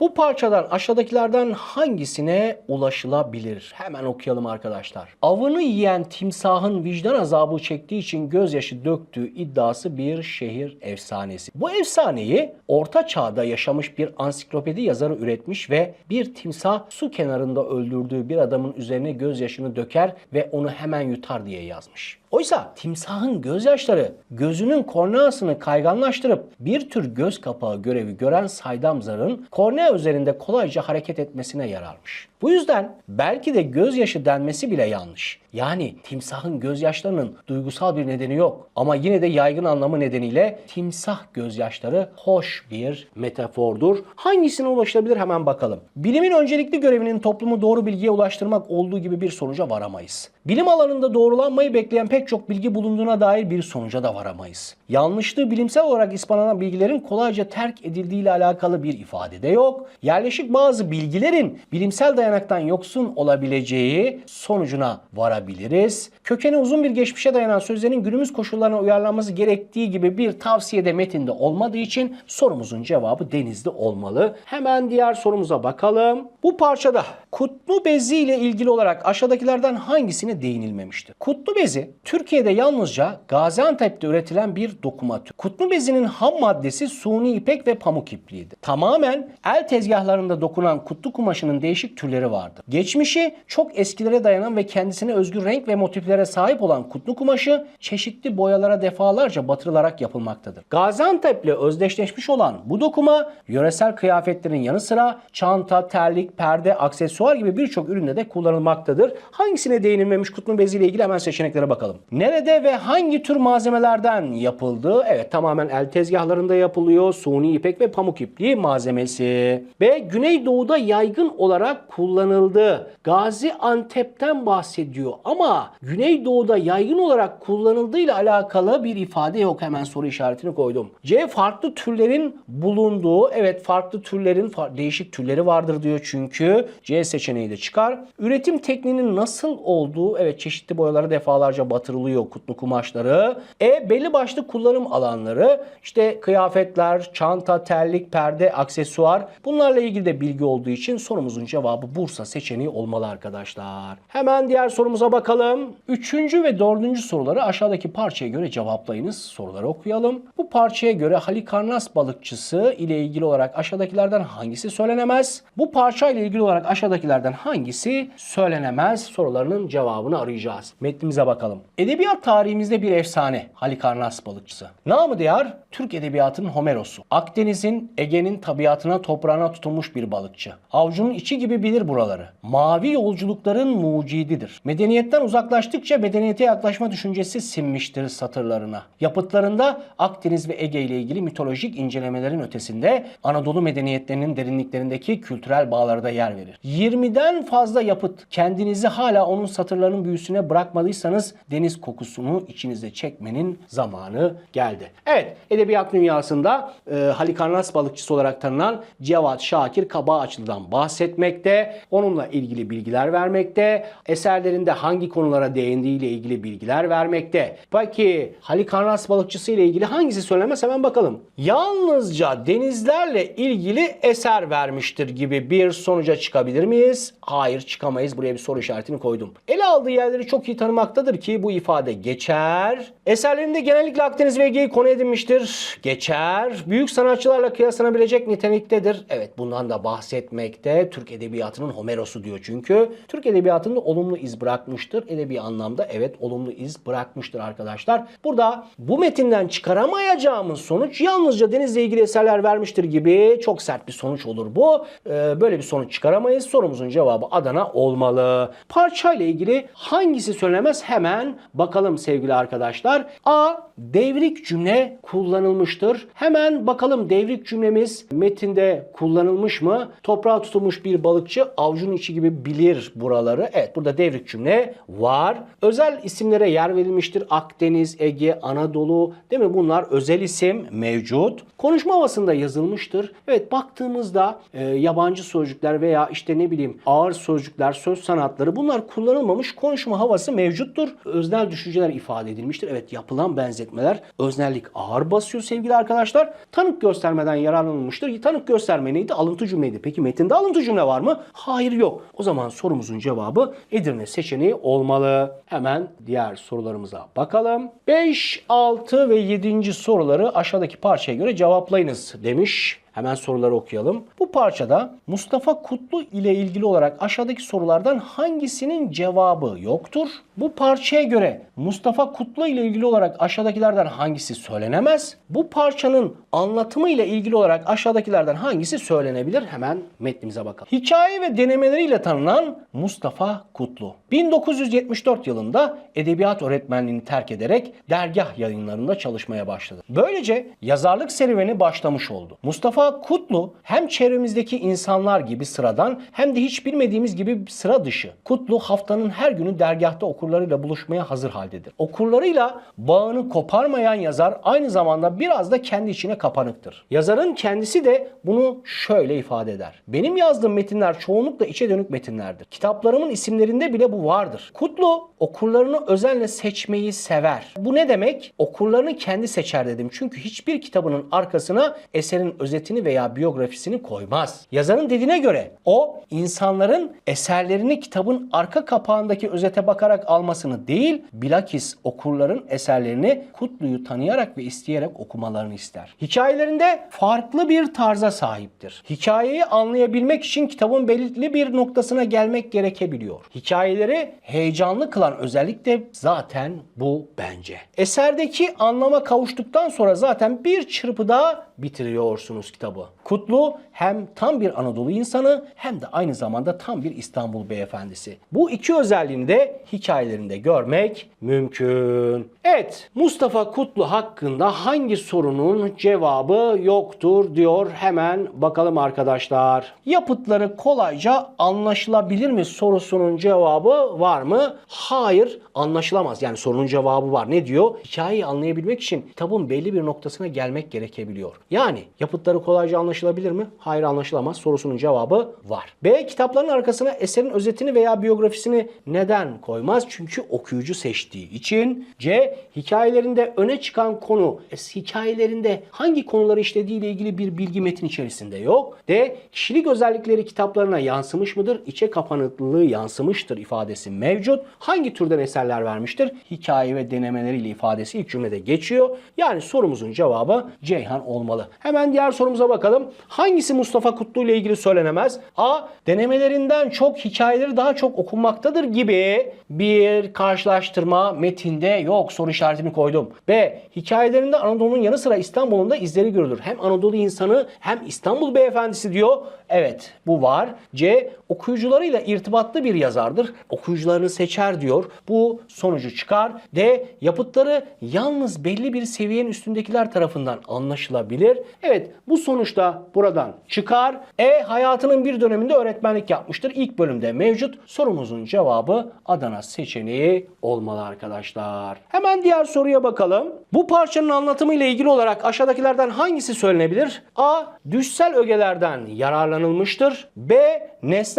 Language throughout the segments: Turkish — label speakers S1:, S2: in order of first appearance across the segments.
S1: Bu parçadan aşağıdakilerden hangisine ulaşılabilir? Hemen okuyalım arkadaşlar. Avını yiyen timsahın vicdan azabı çektiği için gözyaşı döktüğü iddiası bir şehir efsanesi. Bu efsaneyi orta çağda yaşamış bir ansiklopedi yazarı üretmiş ve bir timsah su kenarında öldürdüğü bir adamın üzerine gözyaşını döker ve onu hemen yutar diye yazmış. Oysa timsahın gözyaşları gözünün korneasını kayganlaştırıp bir tür göz kapağı görevi gören saydam zarın kornea üzerinde kolayca hareket etmesine yararmış. Bu yüzden belki de gözyaşı denmesi bile yanlış. Yani timsahın gözyaşlarının duygusal bir nedeni yok. Ama yine de yaygın anlamı nedeniyle timsah gözyaşları hoş bir metafordur. Hangisine ulaşılabilir hemen bakalım. Bilimin öncelikli görevinin toplumu doğru bilgiye ulaştırmak olduğu gibi bir sonuca varamayız. Bilim alanında doğrulanmayı bekleyen pek çok bilgi bulunduğuna dair bir sonuca da varamayız. Yanlışlığı bilimsel olarak ispatlanan bilgilerin kolayca terk edildiği ile alakalı bir ifade de yok. Yerleşik bazı bilgilerin bilimsel dayanaktan yoksun olabileceği sonucuna varabiliriz. Kökeni uzun bir geçmişe dayanan sözlerin günümüz koşullarına uyarlanması gerektiği gibi bir tavsiyede metinde olmadığı için sorumuzun cevabı denizli olmalı. Hemen diğer sorumuza bakalım. Bu parçada kutlu bezi ile ilgili olarak aşağıdakilerden hangisine değinilmemiştir? Kutlu bezi Türkiye'de yalnızca Gaziantep'te üretilen bir dokuma türü. Kutlu bezinin ham maddesi suni ipek ve pamuk ipliğidir. Tamamen el tezgahlarında dokunan kutlu kumaşının değişik türleri vardır. Geçmişi çok eskilere dayanan ve kendisine özgü renk ve motiflere sahip olan kutlu kumaşı çeşitli boyalara defalarca batırılarak yapılmaktadır. Gaziantep'le özdeşleşmiş olan bu dokuma yöresel kıyafetlerin yanı sıra çanta, terlik, perde, aksesuar gibi birçok üründe de kullanılmaktadır. Hangisine değinilmemiş kutlu beziyle ilgili hemen seçeneklere bakalım. Nerede ve hangi tür malzemelerden yapıldı? Evet tamamen el tezgahlarında yapılıyor. Suni ipek ve pamuk ipliği malzemesi. B. Güneydoğu'da yaygın olarak kullanıldı. Gaziantep'ten bahsediyor ama Güneydoğu'da yaygın olarak kullanıldığıyla alakalı bir ifade yok. Hemen soru işaretini koydum. C. Farklı türlerin bulunduğu. Evet farklı türlerin değişik türleri vardır diyor çünkü. C seçeneği de çıkar. Üretim tekniğinin nasıl olduğu. Evet çeşitli boyalara defalarca batırılıyor kutlu kumaşları. E. Belli başlı kullanım alanları. İşte kıyafetler, çanta, terlik, perde, aksesuar. Bunlarla ilgili de bilgi olduğu için sorumuzun cevabı Bursa seçeneği olmalı arkadaşlar. Hemen diğer sorumuza bakalım. Üçüncü ve dördüncü soruları aşağıdaki parçaya göre cevaplayınız. Soruları okuyalım. Bu parçaya göre Halikarnas balıkçısı ile ilgili olarak aşağıdakilerden hangisi söylenemez? Bu parça ile ilgili olarak aşağıdakilerden hangisi söylenemez? Sorularının cevabını arayacağız. Metnimize bakalım. Edebiyat tarihimizde bir efsane Halikarnas balıkçısı. Namı diğer Türk edebiyatının Homeros'u. Akdeniz'in, Ege'nin tabiatına, toprağına tutulmuş bir balıkçı. Avcunun içi gibi bilir buraları. Mavi yolculukların mucididir. Medeniyetten uzaklaştıkça medeniyete yaklaşma düşüncesi sinmiştir satırlarına. Yapıtlarında Akdeniz ve Ege ile ilgili mitolojik incelemelerin ötesinde Anadolu medeniyetlerinin derinliklerindeki kültürel bağlarda yer verir. 20'den fazla yapıt kendinizi hala onun satırlarının büyüsüne bırakmadıysanız deniz kokusunu içinize çekmenin zamanı geldi. Evet, edebiyat dünyasında e, Halikarnas balıkçısı olarak tanınan Cevat Şakir Kabağaçlı'dan bahsetmekte, onunla ilgili bilgiler vermekte, eserlerinde hangi konulara değindiği ile ilgili bilgiler vermekte. Peki Halikarnas balıkçısı ile ilgili hangisi söylemez hemen bakalım. Yalnızca denizlerle ilgili eser vermiştir gibi bir sonuca çıkabilir miyiz? Hayır çıkamayız. Buraya bir soru işaretini koydum. Ele aldığı yerleri çok iyi tanımaktadır ki bu ifade geçer. Eserlerinde genellikle Akdeniz ve Ege'yi konu edinmiştir. Geçer. Büyük sanatçılarla kıyaslanabilecek niteliktedir. Evet bundan da bahsetmekte. Türk Edebiyatı'nın Homeros'u diyor çünkü. Türk Edebiyatı'nda olumlu iz bırakmıştır. Edebi anlamda evet olumlu iz bırakmıştır arkadaşlar. Burada bu metinden çıkaramayacağımız sonuç yalnızca denizle ilgili eserler vermiştir gibi çok sert bir sonuç olur bu. Ee, böyle bir sonuç çıkaramayız. Sorumuzun cevabı Adana olmalı. Parçayla ilgili hangisi söylemez hemen bakalım sevgili arkadaşlar. A. Devrik cümle kullanılmıştır. Hemen bakalım devrik cümlemiz metinde kullanılmış mı? Toprağa tutulmuş bir balıkçı avucunun içi gibi bilir buraları. Evet burada devrik cümle var. Özel isimlere yer verilmiştir. Akdeniz, Ege, Anadolu değil mi? Bunlar özel isim mevcut. Konuşma havasında yazılmıştır. Evet baktığımızda e, yabancı sözcükler veya işte ne bileyim ağır sözcükler, söz sanatları bunlar kullanılmamış konuşma havası mevcuttur. Öznel düşünceler ifade edilmiştir. Evet yapılan benzetmeler öznellik ağır basıyor sevgili arkadaşlar. Tanık göstermeden yararlanılmıştır. Tanık gösterme neydi? Alıntı cümleydi. Peki metinde alıntı cümle var mı? Hayır yok. O zaman sorumuzun cevabı Edirne seçeneği olmalı. Hemen diğer sorularımıza bakalım. 5, 6 ve 7. soruları aşağıdaki parçaya göre cevaplayınız demiş. Hemen soruları okuyalım. Bu parçada Mustafa Kutlu ile ilgili olarak aşağıdaki sorulardan hangisinin cevabı yoktur? Bu parçaya göre Mustafa Kutlu ile ilgili olarak aşağıdakilerden hangisi söylenemez? Bu parçanın anlatımı ile ilgili olarak aşağıdakilerden hangisi söylenebilir? Hemen metnimize bakalım. Hikaye ve denemeleriyle tanınan Mustafa Kutlu. 1974 yılında edebiyat öğretmenliğini terk ederek dergah yayınlarında çalışmaya başladı. Böylece yazarlık serüveni başlamış oldu. Mustafa Kutlu hem çevremizdeki insanlar gibi sıradan hem de hiç bilmediğimiz gibi sıra dışı. Kutlu haftanın her günü dergahta okurlarıyla buluşmaya hazır haldedir. Okurlarıyla bağını koparmayan yazar aynı zamanda biraz da kendi içine kapanıktır. Yazarın kendisi de bunu şöyle ifade eder. Benim yazdığım metinler çoğunlukla içe dönük metinlerdir. Kitaplarımın isimlerinde bile bu vardır. Kutlu okurlarını özenle seçmeyi sever. Bu ne demek? Okurlarını kendi seçer dedim. Çünkü hiçbir kitabının arkasına eserin özetini veya biyografisini koymaz. Yazarın dediğine göre o insanların eserlerini kitabın arka kapağındaki özete bakarak almasını değil, bilakis okurların eserlerini Kutlu'yu tanıyarak ve isteyerek okumalarını ister. Hikayelerinde farklı bir tarza sahiptir. Hikayeyi anlayabilmek için kitabın belirli bir noktasına gelmek gerekebiliyor. Hikayeleri heyecanlı kılan özellik de zaten bu bence. Eserdeki anlama kavuştuktan sonra zaten bir çırpıda bitiriyorsunuz kitabı. Kutlu hem tam bir Anadolu insanı hem de aynı zamanda tam bir İstanbul beyefendisi. Bu iki özelliğini de hikayelerinde görmek mümkün. Evet, Mustafa Kutlu hakkında hangi sorunun cevabı yoktur diyor. Hemen bakalım arkadaşlar. Yapıtları kolayca anlaşılabilir mi sorusunun cevabı var mı? Hayır, anlaşılamaz. Yani sorunun cevabı var. Ne diyor? Hikayeyi anlayabilmek için kitabın belli bir noktasına gelmek gerekebiliyor. Yani yapıtları kolayca anlaşılabilir mi? Hayır anlaşılamaz. Sorusunun cevabı var. B. Kitapların arkasına eserin özetini veya biyografisini neden koymaz? Çünkü okuyucu seçtiği için. C. Hikayelerinde öne çıkan konu, es- hikayelerinde hangi konuları işlediği ile ilgili bir bilgi metin içerisinde yok. D. Kişilik özellikleri kitaplarına yansımış mıdır? İçe kapanıklılığı yansımıştır ifadesi mevcut. Hangi türden eserler vermiştir? Hikaye ve denemeleriyle ifadesi ilk cümlede geçiyor. Yani sorumuzun cevabı Ceyhan olmalı. Hemen diğer sorumuza bakalım. Hangisi Mustafa Kutlu ile ilgili söylenemez? A. Denemelerinden çok hikayeleri daha çok okunmaktadır gibi bir karşılaştırma metinde yok. Soru işaretini koydum. B. Hikayelerinde Anadolu'nun yanı sıra İstanbul'un da izleri görülür. Hem Anadolu insanı hem İstanbul beyefendisi diyor. Evet bu var. C. Okuyucularıyla irtibatlı bir yazardır. Okuyucularını seçer diyor. Bu sonucu çıkar. D. Yapıtları yalnız belli bir seviyenin üstündekiler tarafından anlaşılabilir. Evet bu sonuçta buradan çıkar. E. Hayatının bir döneminde öğretmenlik yapmıştır. İlk bölümde mevcut. Sorumuzun cevabı Adana seçeneği olmalı arkadaşlar. Hemen diğer soruya bakalım. Bu parçanın anlatımı ile ilgili olarak aşağıdakilerden hangisi söylenebilir? A. Düşsel ögelerden yararlanılmıştır. B.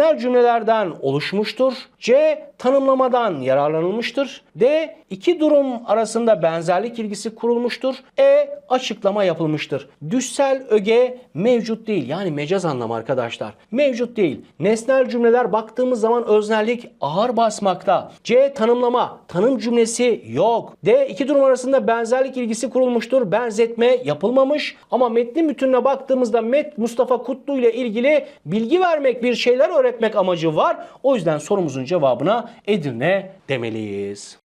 S1: Nesnel cümlelerden oluşmuştur. C. Tanımlamadan yararlanılmıştır. D. İki durum arasında benzerlik ilgisi kurulmuştur. E. Açıklama yapılmıştır. Düşsel öge mevcut değil. Yani mecaz anlamı arkadaşlar. Mevcut değil. Nesnel cümleler baktığımız zaman öznellik ağır basmakta. C. Tanımlama. Tanım cümlesi yok. D. İki durum arasında benzerlik ilgisi kurulmuştur. Benzetme yapılmamış. Ama metnin bütününe baktığımızda Met Mustafa Kutlu ile ilgili bilgi vermek, bir şeyler öğretmek amacı var. O yüzden sorumuzun cevabına Edirne demeliyiz.